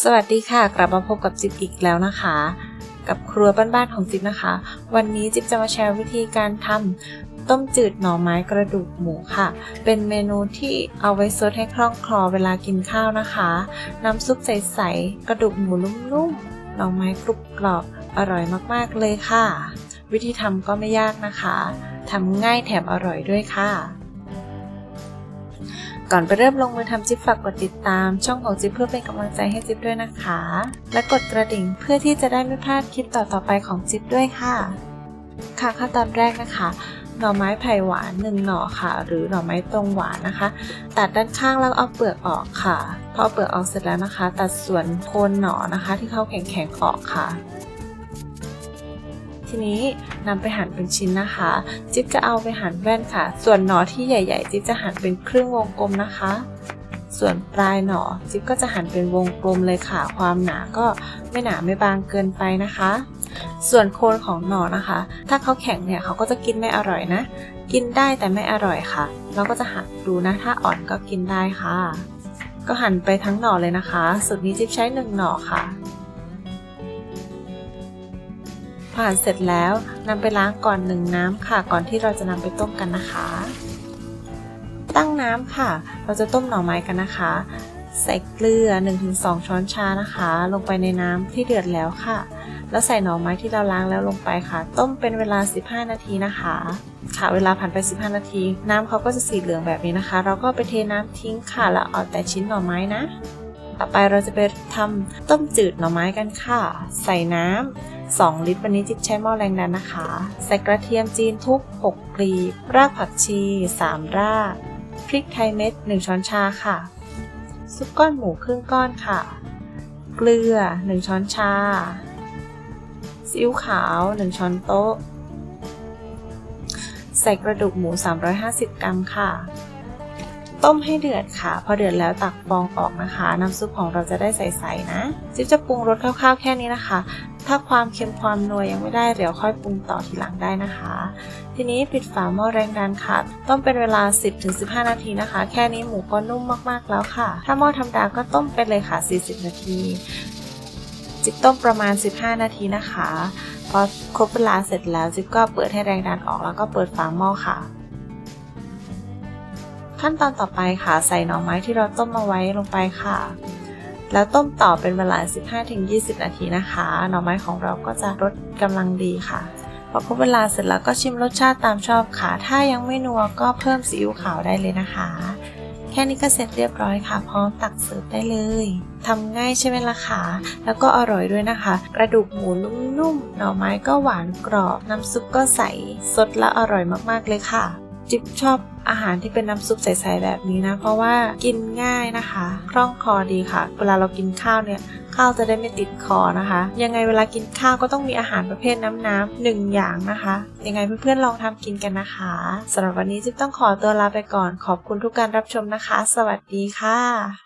สวัสดีค่ะ กลับมาพบกับจิ๊บอีกแล้วนะคะ กับครัวบ้านๆของจิ๊บนะคะ วันนี้จิ๊บจะมาแชร์วิธีการทำต้มจืดหน่อไม้กระดูกหมูค่ะ เป็นเมนูที่เอาไว้ซดให้คล่องคลอเวลากินข้าวนะคะ น้ำซุปใสๆกระดูกหมูนุ่มๆหน่อไม้กรุบกรอบอร่อยมากๆเลยค่ะ วิธีทำก็ไม่ยากนะคะทำง่ายแถมอร่อยด้วยค่ะ ก่อนไปเริ่มลงมือทำจิ๊บฝากกดติดตาม ช่องของจิ๊บเพื่อเป็นกำลังใจให้จิ๊บด้วยนะคะ และกดกระดิ่งเพื่อที่จะได้ไม่พลาดคลิปต่อๆไปของจิ๊บด้วยค่ะ ค่ะขั้นตอนแรกนะคะ หน่อไม้ไผ่หวานหนึ่งหน่อค่ะ หรือหน่อไม้ตรงหวานนะคะ ตัดด้านข้างแล้วเอาเปลือกออกค่ะพอเปลือกออกเสร็จแล้วนะคะ ตัดส่วนโคนหน่อนะคะ ที่เขาแข็งๆออกค่ะ ทีนี้นำไปหั่นเป็นชิ้นนะคะ จิ๊บจะเอาไปหั่นแว่นค่ะ ส่วนหน่อที่ใหญ่ ๆ จิ๊บจะหั่นเป็นครึ่งวงกลมนะคะ ส่วนปลายหน่อจิ๊บก็จะหั่นเป็นวงกลมเลยค่ะ ความหนาก็ไม่หนาไม่บางเกินไปนะคะ ส่วนโคนของหนอนะคะ ถ้าเขาแข็งเนี่ยเขาก็จะกินไม่อร่อยนะ กินได้แต่ไม่อร่อยค่ะ เราก็จะหั่นดูนะ ถ้าอ่อนก็กินได้ค่ะ ก็หั่นไปทั้งหน่อเลยนะคะสูตรนี้จิ๊บใช้หนึ่งหน่อค่ะ ผ่านเสร็จแล้วนำไปล้างก่อนหนึ่งน้ำค่ะ ก่อนที่เราจะนำไปต้มกันนะคะ ตั้งน้ำค่ะ เราจะต้มหน่อไม้กันนะคะ ใส่เกลือ 1-2 ช้อนชานะคะ ลงไปในน้ำที่เดือดแล้วค่ะ แล้วใส่หน่อไม้ที่เราล้างแล้วลงไปค่ะ ต้มเป็นเวลา 15 นาทีนะคะ ค่ะ เวลาผ่านไป 15 นาที น้ำเขาก็จะสีเหลืองแบบนี้นะคะ เราก็ไปเทน้ำทิ้งค่ะ แล้วเอาแต่ชิ้นหน่อไม้นะ ต่อไปเราจะไปทำต้มจืดหน่อไม้กันค่ะ ใส่น้ำ2 ลิตร วันนี้จิ๊บใช้หม้อแรงดันนะคะ ใส่กระเทียมจีนทุก6กลีบ รากผักชี 3 ราก พริกไทยเม็ด 1 ช้อนชาค่ะ ซุปก้อนหมูครึ่งก้อนค่ะ เกลือ 1 ช้อนชา ซีอิ๊วขาว 1 ช้อนโต๊ะ ใส่กระดูกหมู 350 กรัมค่ะ ต้มให้เดือดค่ะ พอเดือดแล้วตักฟองออกนะคะ น้ำซุปของเราจะได้ใสๆนะจิ๊บจะปรุงรสคร่าวๆแค่นี้นะคะ ถ้าความเค็มความนัวยังไม่ได้เดี๋ยวค่อยปรุงต่อทีหลังได้นะคะ ทีนี้ปิดฝาหม้อแรงดันค่ะ ต้มเป็นเวลา 10-15 นาทีนะคะ แค่นี้หมูก็นุ่มมากๆแล้วค่ะ ถ้าหม้อธรรมดาก็ต้มไปเลยค่ะ 40 นาทีจิ๊บต้มประมาณ 15 นาทีนะคะ พอครบเวลาเสร็จแล้วจิ๊บก็เปิดให้แรงดันออกแล้วก็เปิดฝาหม้อค่ะ ขั้นตอนต่อไปค่ะใส่หน่อไม้ที่เราต้มมาไว้ลงไปค่ะ แล้วต้มต่อเป็นเวลา 15-20 นาทีนะคะ หน่อไม้ของเราก็จะรสกำลังดีค่ะพอครบเวลาเสร็จแล้วก็ชิมรสชาติตามชอบค่ะ ถ้ายังไม่นัวก็เพิ่มซีอิ๊วขาวได้เลยนะคะ แค่นี้ก็เสร็จเรียบร้อยค่ะ พร้อมตักเสิร์ฟได้เลยทำง่ายใช่ไหมล่ะคะแล้วก็อร่อยด้วยนะคะ กระดูกหมูนุ่มๆ หน่อไม้ก็หวานกรอบ น้ำซุปก็ใส สดและอร่อยมากๆเลยค่ะ จิ๊บชอบอาหารที่เป็นน้ำซุปใสๆแบบนี้นะ เพราะว่ากินง่ายนะคะคล่องคอดีค่ะ เวลาเรากินข้าวเนี่ยข้าวจะได้ไม่ติดคอนะคะ ยังไงเวลากินข้าวก็ต้องมีอาหารประเภทน้ำๆหนึ่งอย่างนะคะ ยังไงเพื่อนๆลองทำกินกันนะคะสำหรับวันนี้จิ๊บต้องขอตัวลาไปก่อน ขอบคุณทุกการรับชมนะคะ สวัสดีค่ะ